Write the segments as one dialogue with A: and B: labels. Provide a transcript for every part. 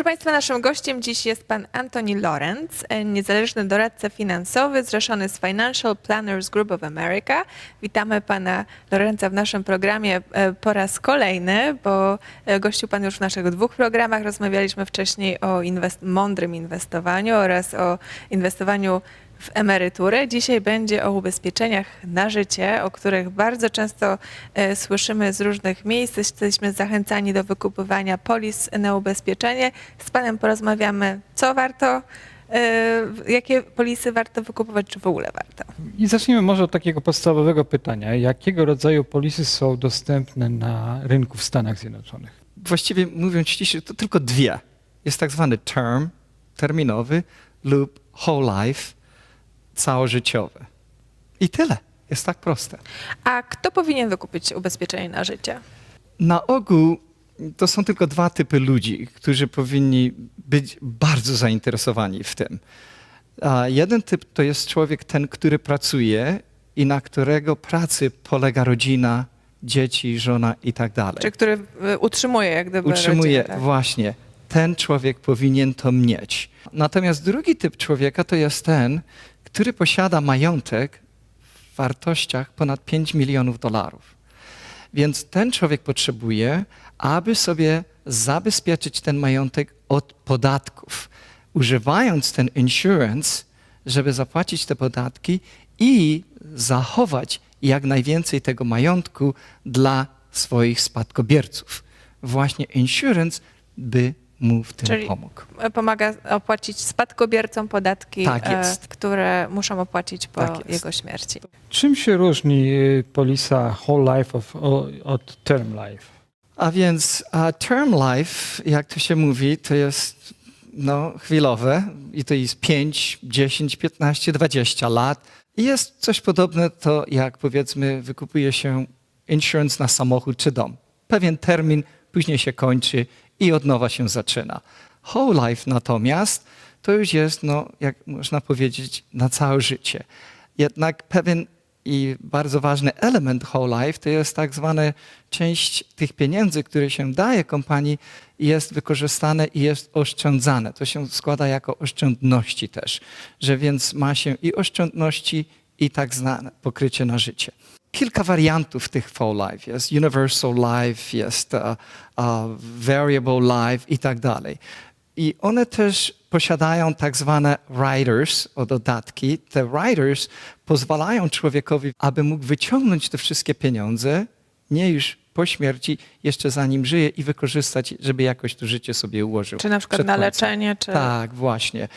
A: Proszę Państwa, naszym gościem dziś jest pan Anthony Lorenz, e, niezależny doradca finansowy zrzeszony z Financial Planners Group of America. Witamy pana Lorenza w naszym programie e, po raz kolejny, bo e, gościł pan już w naszych dwóch programach. Rozmawialiśmy wcześniej o inwest- mądrym inwestowaniu oraz o inwestowaniu w emeryturę. Dzisiaj będzie o ubezpieczeniach na życie, o których bardzo często e, słyszymy z różnych miejsc. Jesteśmy zachęcani do wykupywania polis na ubezpieczenie. Z Panem porozmawiamy, co warto, e, jakie polisy warto wykupować, czy w ogóle warto.
B: I zacznijmy może od takiego podstawowego pytania. Jakiego rodzaju polisy są dostępne na rynku w Stanach Zjednoczonych?
C: Właściwie mówiąc ściśle, to tylko dwie. Jest tak zwany term, terminowy lub whole life, całożyciowy. I tyle. Jest tak proste.
A: A kto powinien wykupić ubezpieczenie na życie?
C: Na ogół to są tylko dwa typy ludzi, którzy powinni być bardzo zainteresowani w tym. A jeden typ to jest człowiek ten, który pracuje i na którego pracy polega rodzina, dzieci, żona i tak dalej.
A: Czy który e, utrzymuje jak gdyby
C: utrzymuje
A: rodzinę, tak?
C: właśnie. Ten człowiek powinien to mieć. Natomiast drugi typ człowieka to jest ten, który posiada majątek w wartościach ponad 5 milionów dolarów. Więc ten człowiek potrzebuje, aby sobie zabezpieczyć ten majątek od podatków, używając ten insurance, żeby zapłacić te podatki i zachować jak najwięcej tego majątku dla swoich spadkobierców. Właśnie insurance by mu w tym
A: Czyli-
C: pomógł.
A: E, Pomaga opłacić spadkobiercom podatki,
C: Tak
A: e,
C: jest.
A: które muszą opłacić po
C: Tak
A: jego śmierci.
B: Czym się różni y, polisa whole life of, od term life?
C: A więc a term life, jak to się mówi, to jest no, chwilowe i to jest 5, 10, 15, 20 lat. I jest coś podobne to, jak powiedzmy wykupuje się insurance na samochód czy dom. Pewien termin, później się kończy i od nowa się zaczyna. Whole life natomiast to już jest, no, jak można powiedzieć, na całe życie. Jednak pewien i bardzo ważny element whole life to jest tak zwane część tych pieniędzy, które się daje kompanii jest wykorzystane i jest oszczędzane. To się składa jako oszczędności też, że więc ma się i oszczędności i tak zwane pokrycie na życie. Kilka wariantów tych whole life. Jest universal life, jest uh, uh, variable life i tak dalej. I one też posiadają tak zwane riders, o dodatki. Te riders pozwalają człowiekowi, aby mógł wyciągnąć te wszystkie pieniądze, nie już po śmierci, jeszcze zanim żyje i wykorzystać, żeby jakoś to życie sobie ułożył.
A: Czy na przykład na leczenie, czy...
C: Tak, właśnie.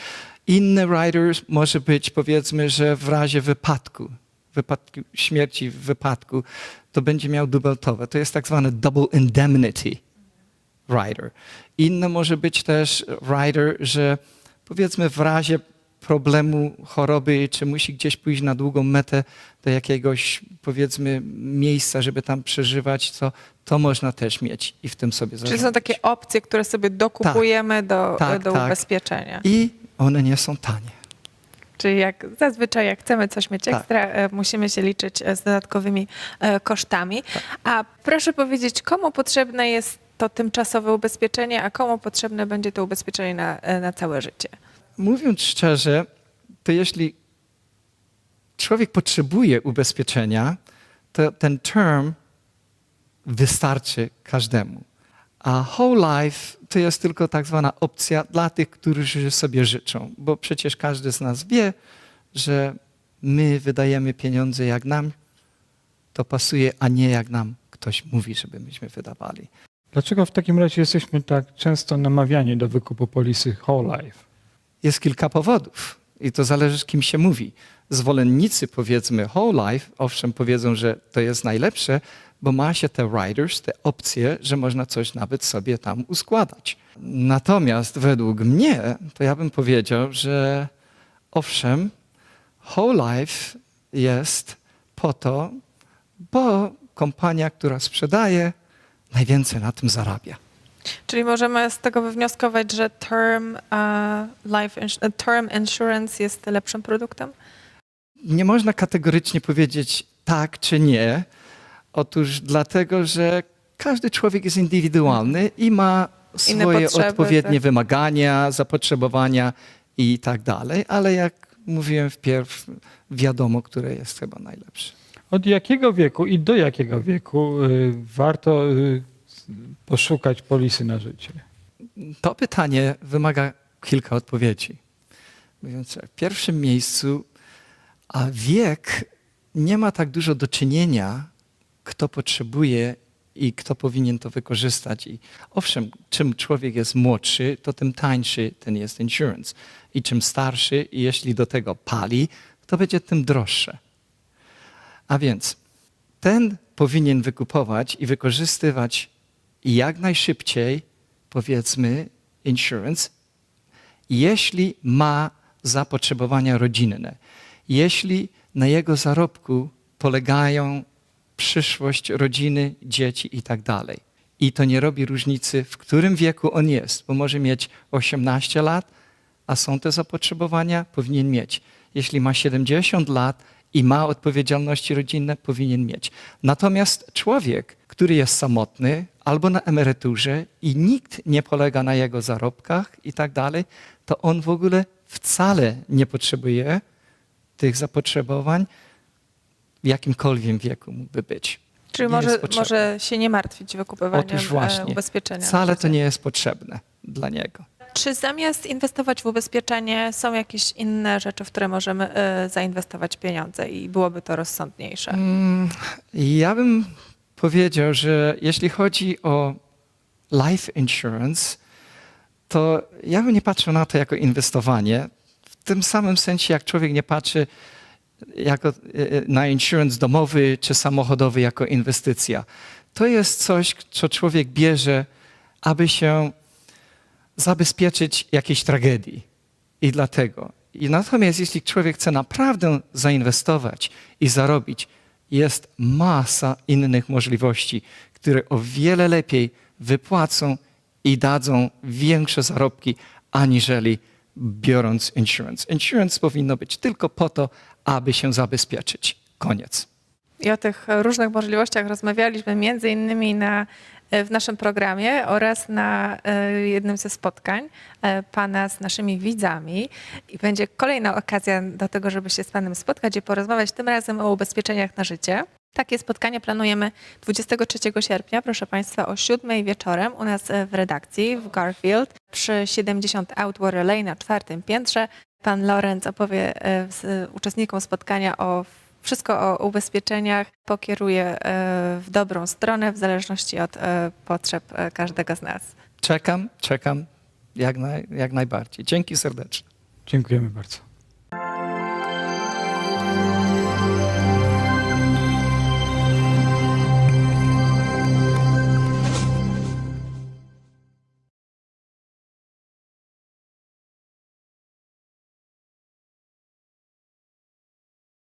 C: Inny riders może być, powiedzmy, że w razie wypadku, wypadku śmierci w wypadku, to będzie miał dubeltowe. To jest tak zwany double indemnity rider. Inny może być też rider, że powiedzmy w razie problemu, choroby, czy musi gdzieś pójść na długą metę do jakiegoś, powiedzmy, miejsca, żeby tam przeżywać, to, to można też mieć i w tym sobie
A: Czyli
C: zarządzać.
A: są takie opcje, które sobie dokupujemy do,
C: Tak,
A: do
C: tak.
A: ubezpieczenia.
C: I one nie są tanie.
A: Czyli jak zazwyczaj, jak chcemy coś mieć
C: Tak.
A: ekstra, e, musimy się liczyć e, z dodatkowymi e, kosztami.
C: Tak.
A: A proszę powiedzieć, komu potrzebne jest to tymczasowe ubezpieczenie, a komu potrzebne będzie to ubezpieczenie na, na całe życie?
C: Mówiąc szczerze, to jeśli człowiek potrzebuje ubezpieczenia, to ten term wystarczy każdemu. A whole life to jest tylko tak zwana opcja dla tych, którzy sobie życzą, bo przecież każdy z nas wie, że my wydajemy pieniądze jak nam to pasuje, a nie jak nam ktoś mówi, żeby myśmy wydawali.
B: Dlaczego w takim razie jesteśmy tak często namawiani do wykupu polisy whole life?
C: Jest kilka powodów i to zależy, z kim się mówi. Zwolennicy, powiedzmy, whole life, owszem, powiedzą, że to jest najlepsze, bo ma się te riders, te opcje, że można coś nawet sobie tam uskładać. Natomiast według mnie, to ja bym powiedział, że owszem, whole life jest po to, bo kompania, która sprzedaje, najwięcej na tym zarabia.
A: Czyli możemy z tego wywnioskować, że term, e, life ins- e, term insurance jest lepszym produktem?
C: nie można kategorycznie powiedzieć tak czy nie. Otóż dlatego, że każdy człowiek jest indywidualny i ma swoje
A: potrzeby,
C: odpowiednie
A: tak.
C: wymagania, zapotrzebowania i tak dalej, ale jak mówiłem wpierw, wiadomo, które jest chyba najlepsze.
B: Od jakiego wieku i do jakiego wieku y, warto y, poszukać polisy na życie?
C: To pytanie wymaga kilka odpowiedzi. Mówiąc tak, w pierwszym miejscu, a wiek nie ma tak dużo do czynienia, kto potrzebuje i kto powinien to wykorzystać. I owszem, czym człowiek jest młodszy, to tym tańszy ten jest insurance. I czym starszy, i jeśli do tego pali, to będzie tym droższe. A więc ten powinien wykupować i wykorzystywać jak najszybciej, powiedzmy, insurance, jeśli ma zapotrzebowania rodzinne, jeśli na jego zarobku polegają przyszłość rodziny, dzieci i tak dalej. I to nie robi różnicy, w którym wieku on jest, bo może mieć 18 lat, a są te zapotrzebowania, powinien mieć. Jeśli ma 70 lat i ma odpowiedzialności rodzinne, powinien mieć. Natomiast człowiek, który jest samotny albo na emeryturze i nikt nie polega na jego zarobkach i tak dalej, to on w ogóle wcale nie potrzebuje tych zapotrzebowań w jakimkolwiek wieku mógłby być.
A: Czyli
C: Nie
A: może, może się nie martwić wykupywaniem
C: Otóż
A: e,
C: właśnie,
A: ubezpieczenia.
C: wcale to nie jest potrzebne dla niego.
A: Czy zamiast inwestować w ubezpieczenie są jakieś inne rzeczy, w które możemy e, zainwestować pieniądze i byłoby to rozsądniejsze?
C: Mm, Ja bym powiedział, że jeśli chodzi o life insurance, to ja bym nie patrzył na to jako inwestowanie. W tym samym sensie, jak człowiek nie patrzy jako, e, na insurance domowy czy samochodowy jako inwestycja. To jest coś, co człowiek bierze, aby się zabezpieczyć jakiejś tragedii. I dlatego. I natomiast jeśli człowiek chce naprawdę zainwestować i zarobić, jest masa innych możliwości, które o wiele lepiej wypłacą i dadzą większe zarobki, aniżeli biorąc insurance. Insurance powinno być tylko po to, aby się zabezpieczyć. Koniec.
A: I o tych różnych możliwościach rozmawialiśmy między innymi na, w naszym programie oraz na e, jednym ze spotkań e, Pana z naszymi widzami. I będzie kolejna okazja do tego, żeby się z Panem spotkać i porozmawiać tym razem o ubezpieczeniach na życie. Takie spotkanie planujemy 23 sierpnia, proszę Państwa, o 7 wieczorem u nas e, w redakcji w Garfield przy 70 Outwater Lane na czwartym piętrze. Pan Lorenz opowie e, z uczestnikom spotkania o wszystko o ubezpieczeniach, pokieruje e, w dobrą stronę w zależności od e, potrzeb każdego z nas.
C: Czekam, czekam jak, naj, jak najbardziej. Dzięki serdecznie.
B: Dziękujemy bardzo.